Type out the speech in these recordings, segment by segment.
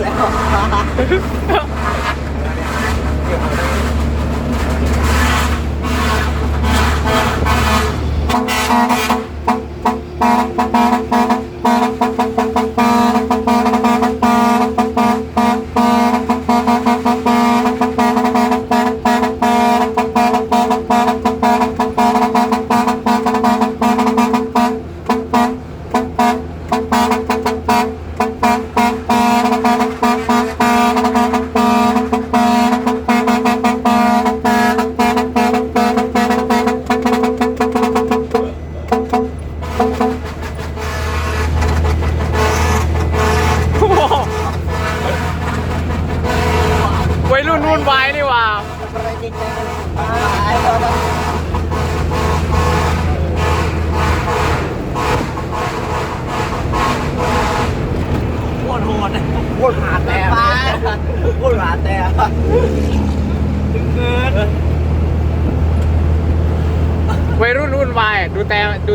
แล้ววัย Thank you.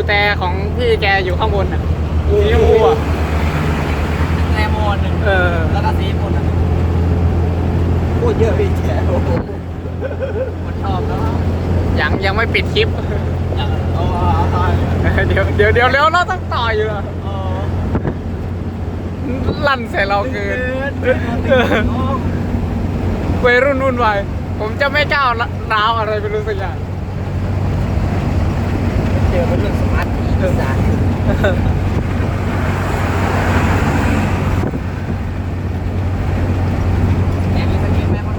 ดูแต่ดูแต่ของพี่แกอยู่ข้างบนอะสีชมพูอะแนโมนหนึ่งเออแล้วก็สีหมดอะพูดเยอะพี่แกโอ้โหมันชอบแล้วยังยังไม่ปิดคลิปเอาเอาเอาเดี๋ยวเดี๋ยวเดี๋ยวเดี๋ยวเราต้องต่ออยู่อะเออลั่นใส่เราเกินเกินเกินวัยรุ่นวุ่นวายผมจะไม่ก้าวร้าวอะไรไม่รู้สักอย่างเจอเป็นเรื่อง สมาร์ทอีสานแอบมีสกินไหมพ่อ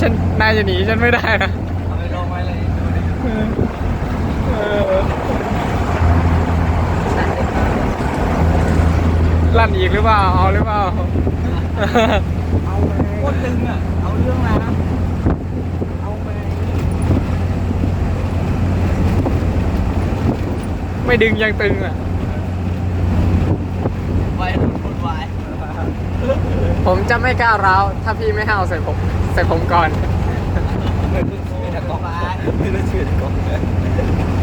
ฉันนายจะหนีฉันไม่ได้นะ เอาไปลงไว้เลยเออลั่นอีกหรือเปล่า เอาหรือเปล่า เอาไปโคตรตึงอะ เอาเรื่องนะเอาไป ไม่ดึงยังตึงอะ ไว้รุ่นคนวายผมจะไม่ก้าวร้าว ถ้าพี่ไม่ห้าวใส่ผม ใส่ผมก่อน ไม่รู้ชื่อตะกองไม่รู้ชื่อตะกอง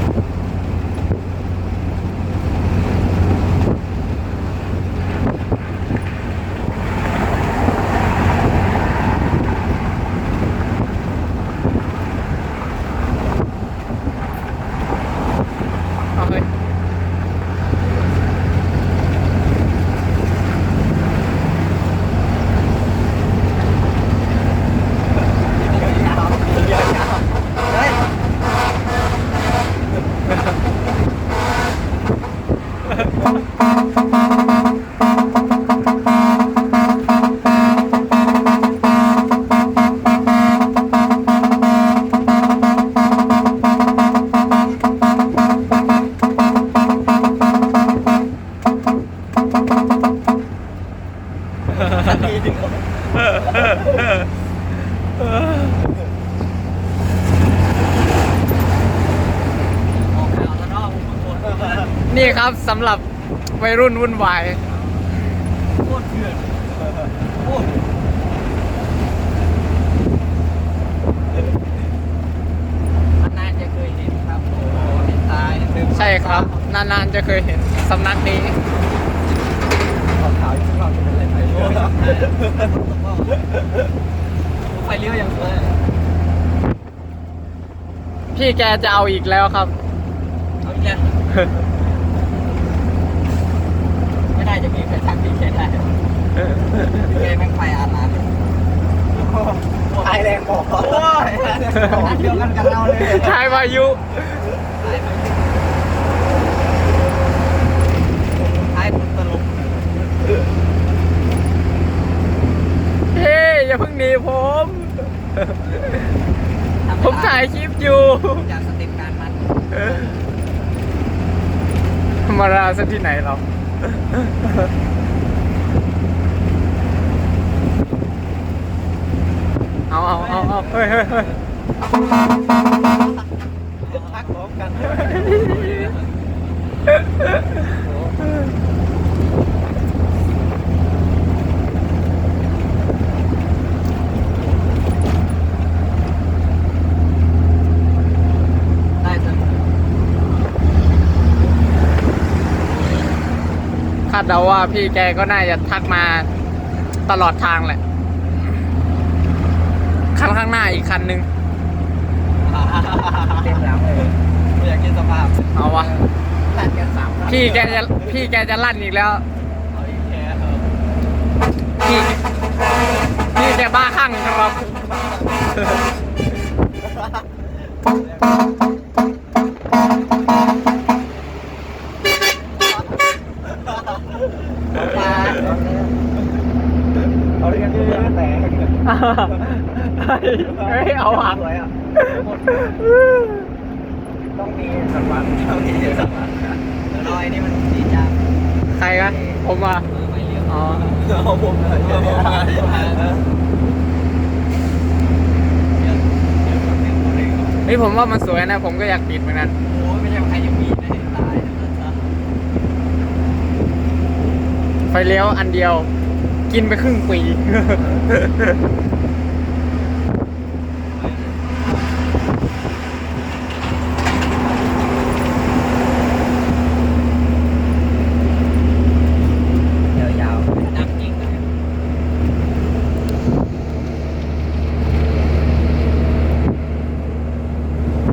เอาเลย เฮ้ย ออกข่าวแล้วเนาะบางคน นี่ครับ สำหรับวัยรุ่นวุ่นวายโคตรเถื่อนโคตรมันน่าจะเคยเห็นครับโอ้โหเห็นตายตึงใช่ครับ นานๆจะเคยเห็นสำนักนี้ขอข่าวอีกสักรอบจะเป็นอะไรไปโอ้ยไฟเลี้ยวอย่างเลยพี่แกจะเอาอีกแล้วครับ เอาอีกแล้ว ไม่ได้จะมีใครทักพี่แค่ได้พี่แค่แม่งไฟอาร์ตนะตายแรงบอกโอ้ยอันเดียวกันกับเราเลยชายพายุตายไปตายคนตลกเฮ้ยอย่าเพิ่งหนีผม ผมถ่ายคลิปอยู่จากสเต็ปการมันธรรมดาซะที่ไหนเรา เอาเอาเอาเอาเฮ้ยเฮ้ยเฮ้ยพักพร้อมกันได้จน ดเดาว่าพี่แกก็น่าจะทักมาตลอดทางแหละคันข้างหน้าอีกคันหนึ่งเต็มหลังเลยไม่อยากกินสภาพเอาวะตัดกันสามครั้งพี่แกจะพี่แกจะลั่นอีกแล้วเอาอีกแค่เออพี่พี่แกบ้าคลั่งครับ ปลาเอาด้วยกันเยอะแต่เฮ้ยเอาอะสวยอะต้องมีสัมผัสต้องมีสัมผัสรอยนี่มันดีจังใครกันผมอะเออไม่เลี้ยวอ๋อเอาผมเลยเดี๋ยวผมมาเฮ้ยผมว่ามันสวยนะ ผมก็อยากติดเหมือนกันโอ้ยไม่ใช่ใครจะมีนะตายนะ ไฟเลี้ยวอันเดียว กินไปครึ่งปี ยาวๆนักจริงเลย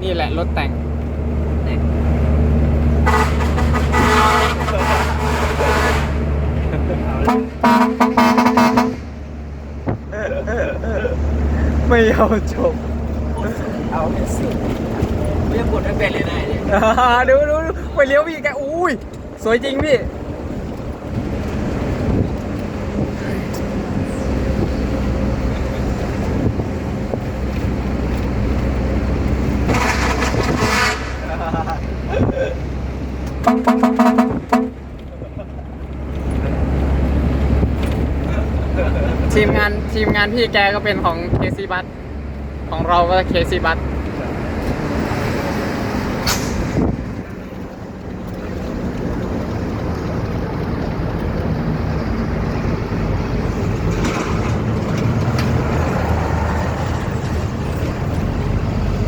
นี่แหละรถแต่ง ไม่เอาจบ เอาให้สุดไม่ยังกดไม่เป็นเลยนะเนี่ยดูดูดูไปเลี้ยวพี่แกอุ้ยสวยจริงพี่ทีมงาน ทีมงานพี่แกก็เป็นของเคซีบัสของเราก็เคซีบัส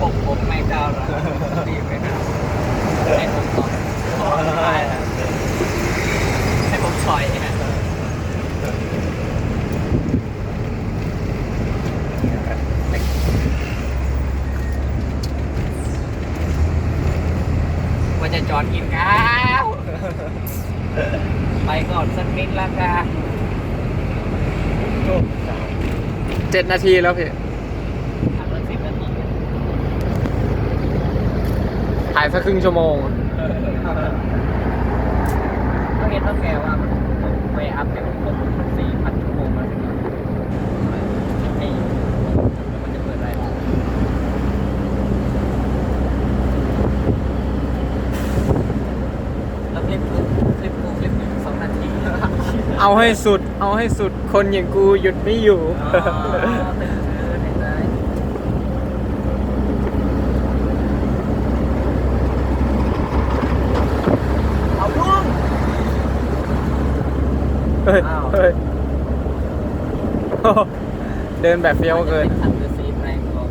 ผมผมไม่ก้าวหรอกรีบไปนะให้ผมต่อยให้ผมถอยนะว่าจะจอดกินข้าวไปก่อนสักนิดละกัน เจ็ดนาทีแล้วพี่ทำละสิบนาทีถ่ายสักครึ่งชั่วโมงก็เห็นว่าแกว่ามันไปอัพแกมันสี่พันชั่วโมงมาถึงให้มันจะเปิดอะไรแล้วคลิปกูคลิปกูคลิปหนึ่งสองนาที เอาให้สุด เอาให้สุด คนอย่างกูหยุดไม่อยู่ เอาลุง เฮ้ย อ้าว เฮ้ยโอ้โหเดินแบบเฟี้ยวเกินทันเดอร์ซีแรงของ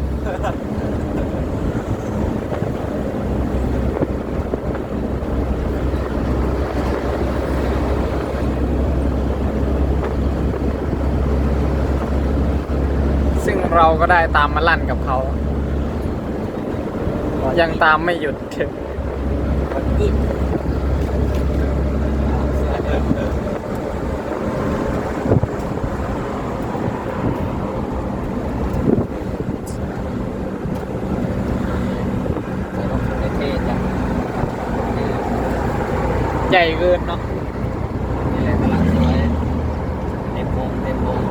ซึ่ง เราก็ได้ตามมาลั่นกับเขา ยังตามไม่หยุดเจังใหญ่เกินเนาะนี่แหละกำลังสวยเต็มวงเต็มวง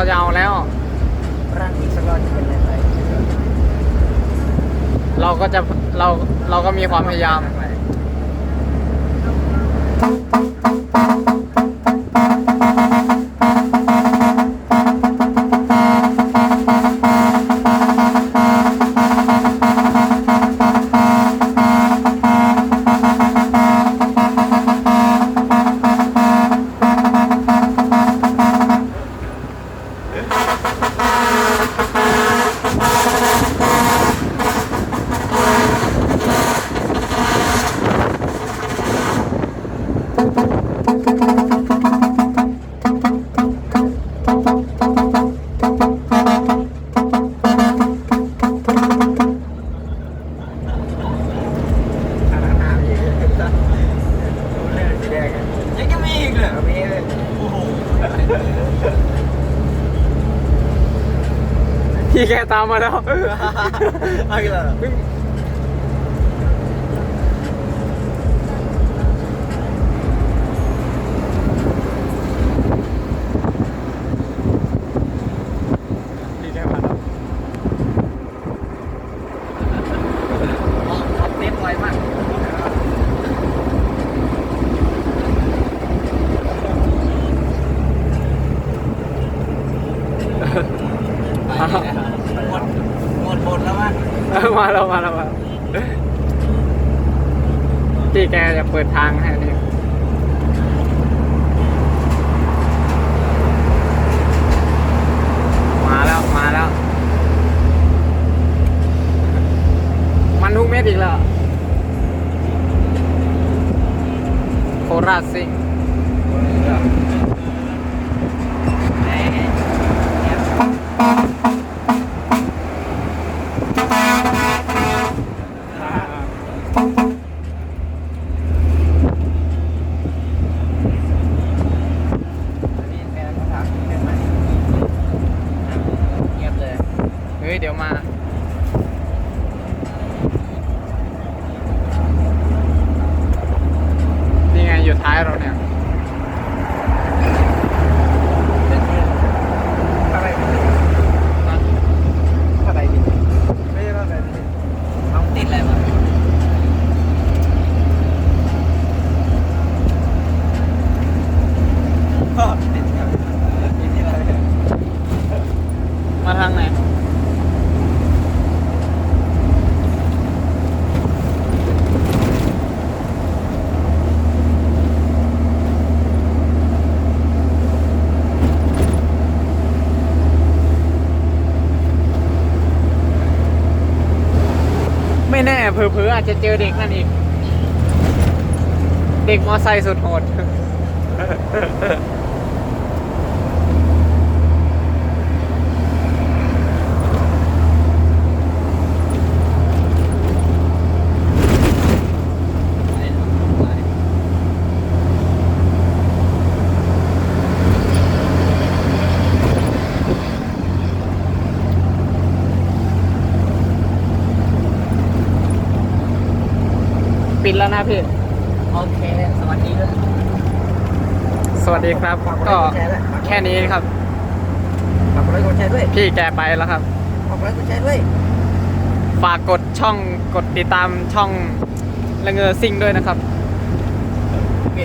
เขาจะเอาแล้ว ร่างอีกสักรอบจะเป็นยังไงเราก็จะเราเราก็มีความพยายามอั แกตามมาแล้ว เอาอีกแล้วพี่แกมาแล้ว ขับเต็มไวมาก ไปนี่นะหมดหมดหมดแล้วมั้ง เออมา แล้วมาแล้วมาแล้วพี่แกจะเปิดทางให้นี่มาแล้วมาแล้ว มันทุกเม็ดอีกแล้วโคราชซิง นี่แม่เขาถามเรื่องไหนเงียบเลย เฮ้ย เดี๋ยวมา นี่ไง อยู่ท้ายเราเนี่ย อะไรอะไรดิไม่ใช่อะไรดิ น้องติดอะไรมา ก็ติดกับติดที่อะไรเนี่ย มาทางไหน ไม่แน่ เผลอๆอาจจะเจอเด็กนั่นอีก เด็กมอไซค์สุดโหดปิด แล้วนะพี่ โอเค สวัสดีด้วยสวัสดีครับ ก็แค่นี้ครับฝากกดไลค์กดแชร์ด้วยพี่แกไปแล้วครับฝากกดไลค์กดแชร์ด้วยฝากกดช่องกดติดตามช่องละเงอซิ่งด้วยนะครับ